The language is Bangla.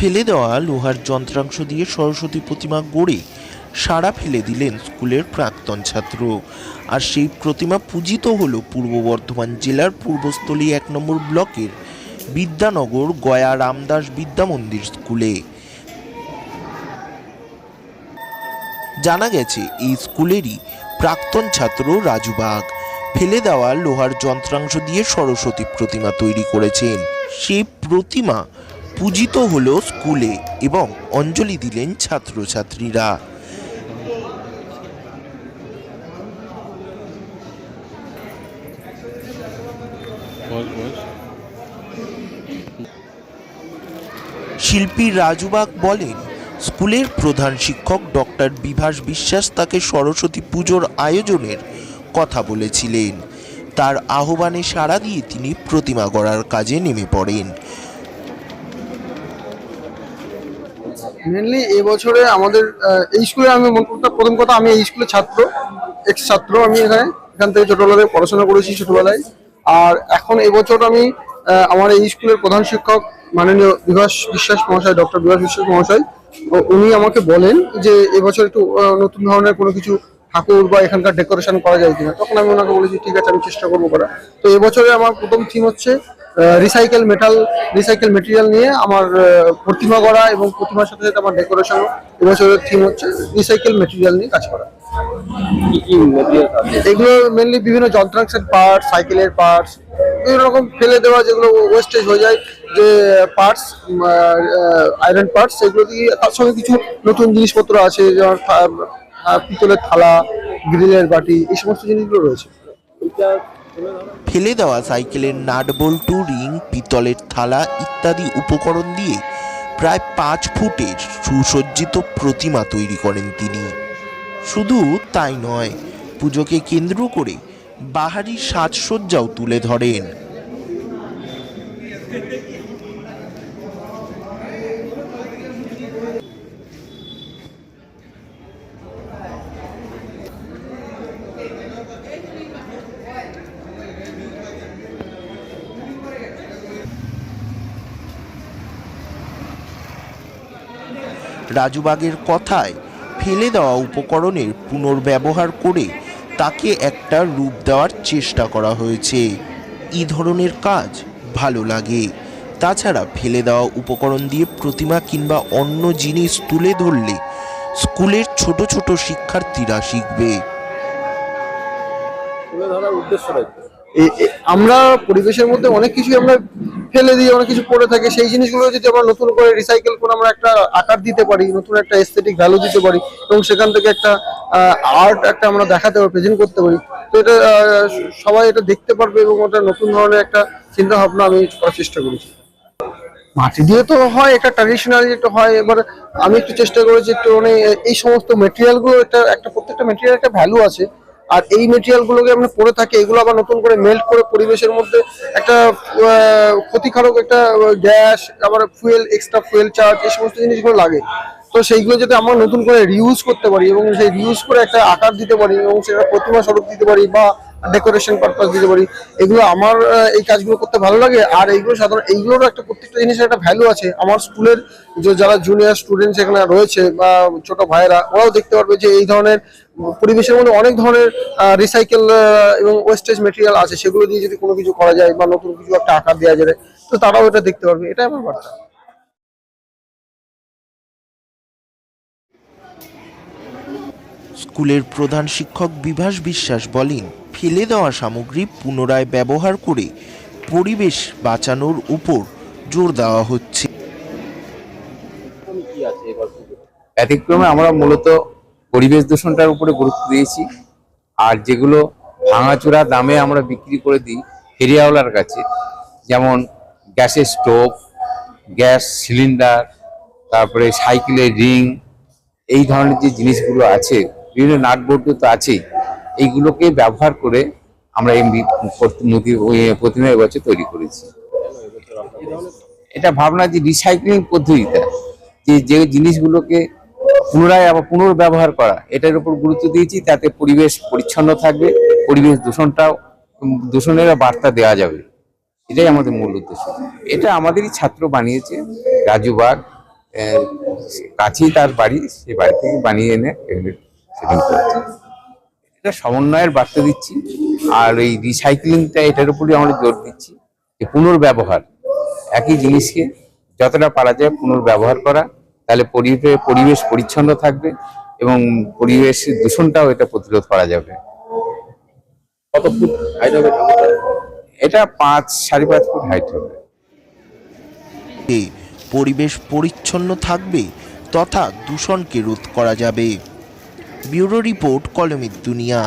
ফেলে দেওয়া লোহার যন্ত্রাংশ দিয়ে সরস্বতী প্রতিমা গড়ে সাড়া ফেলে দিলেন স্কুলের প্রাক্তন ছাত্র। আর সেই প্রতিমা পূজিত হল পূর্ব বর্ধমান জেলার পূর্বস্থলী এক নম্বর ব্লকের বিদ্যানগর গয়া রামদাস বিদ্যা মন্দির স্কুলে। জানা গেছে, এই স্কুলেরই প্রাক্তন ছাত্র রাজু বাগ। ফেলে দেওয়া লোহার যন্ত্রাংশ দিয়ে সরস্বতী প্রতিমা তৈরি করেছেন। সেই প্রতিমা পূজিত হলো স্কুলে এবং অঞ্জলি দিলেন ছাত্রছাত্রীরা। শিল্পী রাজুবাগ বলেন, স্কুলের প্রধান শিক্ষক ডক্টর বিভাস বিশ্বাস তাকে সরস্বতী পুজোর আয়োজনের কথা বলেছিলেন। তার আহ্বানে সাড়া দিয়ে তিনি প্রতিমা গড়ার কাজে নেমে পড়েন। মেনলি এবছরে আমাদের এই স্কুলে আমি মনে করতে প্রথম কথা, আমি এই স্কুলের ছাত্র এক্স ছাত্র আমি এখানে। এখান থেকে ছোটবেলায় পড়াশোনা করেছি ছোটবেলায়। আর এখন এবছর আমি আমার এই স্কুলের প্রধান শিক্ষক মাননীয় বিভাস বিশ্বাস মহাশয়, ডক্টর বিভাস বিশ্বাস মহাশয় উনি আমাকে বলেন যে এবছর একটু নতুন ধরনের কোনো কিছু ঠাকুর বা এখানকার ডেকোরেশন করা যায় কিনা। তখন আমি ওনাকে বলেছি, ঠিক আছে, আমি চেষ্টা করব করা তো এবছরে আমার প্রথম থিম হচ্ছে রিসাইকেল মেটাল রিসাইকেল মেটেরিয়াল নিয়ে আমার প্রতিমা করা এবং প্রতিমার সাথে সাথে আমার ডেকোরেশনও এবছরের থিম হচ্ছে রিসাইকেল মেটেরিয়াল নিয়ে কাজ করা। এগুলো মেনলি বিভিন্ন যন্ত্রাংশের পার্টস সাইকেলের পার্টস বিভিন্ন রকম ফেলে দেওয়া যেগুলো ওয়েস্টেজ হয়ে যায় যে পার্টস আয়রন পার্টস সেগুলো দিয়ে তার সঙ্গে কিছু নতুন জিনিসপত্র আছে যেমন পিতলের থালা গ্রিলের বাটি এই সমস্ত জিনিসগুলো রয়েছে। ফেলে দেওয়া সাইকেলের নাটবল্টু, রিং, পিতলের থালা ইত্যাদি উপকরণ দিয়ে প্রায় পাঁচ ফুটের সুসজ্জিত প্রতিমা তৈরি করেন তিনি। শুধু তাই নয়, পুজোকে কেন্দ্র করে বাহারি সাজসজ্জাও তুলে ধরেন। রাজুবাগের কথায় ফেলে দেওয়া উপকরণের পুনর্ব্যবহার করে তাকে একটা রূপ দেওয়ার চেষ্টা করা হয়েছে। এই ধরনের কাজ ভালো লাগে। তাছাড়া ফেলে দেওয়া উপকরণ দিয়ে প্রতিমা কিংবা অন্য জিনিস তুলে ধরলে স্কুলের ছোট ছোট শিক্ষার্থীরা শিখবে। আমরা পরিবেশের মধ্যে অনেক কিছু আমরা ফেলে দিয়ে অনেক কিছু পড়ে থাকে, সেই জিনিসগুলো যদি আমরা নতুন করে রিসাইকেল করে আমরা একটা আকার দিতে পারি, নতুন একটা এস্থেটিক ভ্যালু দিতে পারি এবং সেখান থেকে একটা আর্ট একটা আমরা দেখাতে পারি প্রেজেন্ট করতে পারি, তো এটা সবাই এটা দেখতে পারবে এবং ওটা নতুন ধরনের একটা চিন্তা ভাবনা আমি করার চেষ্টা করেছি। মাটি দিয়ে তো হয় একটা ট্র্যাডিশনাল যেটা হয়, এবার আমি একটু চেষ্টা করেছি একটু মানে এই সমস্ত মেটেরিয়ালগুলো একটা একটা প্রত্যেকটা মেটেরিয়াল একটা ভ্যালু আছে আর এই মেটেরিয়াল গুলোকে আমরা পরে থাকি, এগুলো আবার নতুন করে মেল্ট করে পরিবেশের মধ্যে একটা ক্ষতিকারক একটা গ্যাস আবার ফুয়েল এক্সট্রা ফুয়েল চার্জ এই সমস্ত জিনিসগুলো লাগে। তো সেইগুলো যাতে আমরা নতুন করে রিউজ করতে পারি এবং সেই রিউজ করে একটা আকার দিতে পারি এবং সেটা প্রতিমা স্বরূপ দিতে পারি বা ডেকোরেশন পারপাস দিতে পারি। এগুলো আমার এই কাজগুলো করতে ভালো লাগে। আর এইগুলো সাধারণ এইগুলোর একটা প্রত্যেকটা জিনিসের একটা ভ্যালু আছে। আমার স্কুলের যে যারা জুনিয়র স্টুডেন্ট এখানে রয়েছে বা ছোট ভাইয়েরা, ওরাও দেখতে পারবে যে এই ধরনের পরিবেশের মধ্যে অনেক ধরনের রিসাইকেল এবং ওয়েস্টেজ মেটেরিয়াল আছে। সেগুলো দিয়ে যদি কোনো কিছু করা যায় বা নতুন কিছু একটা আকার দেওয়া যায় তো তারাও এটা দেখতে পারবে। এটাই আমার বার্তা। স্কুলের প্রধান শিক্ষক বিভাস বিশ্বাস বলেন, ফেলে দেওয়া সামগ্রী পুনরায় ব্যবহার করে পরিবেশ বাঁচানোর উপর জোর দেওয়া হচ্ছে। ব্যতিক্রমে আমরা মূলত পরিবেশ দূষণটার উপরে গুরুত্ব দিয়েছি। আর যেগুলো ভাঙাচোরা দামে আমরা বিক্রি করে দিই ফেরিয়াওয়ালার কাছে, যেমন গ্যাসের স্টোভ, গ্যাস সিলিন্ডার, তারপরে সাইকেলের রিং, এই ধরনের যে জিনিসগুলো আছে বিভিন্ন নাট তো আছেই এইগুলোকে ব্যবহার করে আমরা এই প্রতিমা এবছর তৈরি করেছি। এটা ভাবনা যে রিসাইক্লিং পদ্ধতিটা যে যে জিনিসগুলোকে পুনরায় আবার পুনর্ব্যবহার করা এটার উপর গুরুত্ব দিয়েছি তাতে পরিবেশ পরিচ্ছন্ন থাকবে পরিবেশ দূষণটাও উম, দূষণের বার্তা দেওয়া যাবে। এটাই আমাদের মূল উদ্দেশ্য। এটা আমাদেরই ছাত্র বানিয়েছে রাজু বাগ কাছেই তার বাড়ি সে বাড়ি থেকে বানিয়ে এনে এটা সমন্বয়ের বার্তা দিচ্ছি, আর এই রিসাইক্লিংটা এটার উপরে আমরা জোর দিচ্ছি যে পুনর্ব্যবহার, একই জিনিসকে যতটা পারা যায় পুনর্ব্যবহার করা, তাহলে পরিবেশ পরিচ্ছন্ন থাকবে এবং পরিবেশ দূষণটাও এটা প্রতিরোধ করা যাবে। কত ফুট হাইট হবে? এটা পাঁচ, সাড়ে পাঁচ ফুট হাইট হবে। পরিবেশ পরিচ্ছন্ন থাকবে তথা দূষণকে রোধ করা যাবে। ব্যুরো রিপোর্ট কলমের দুনিয়া।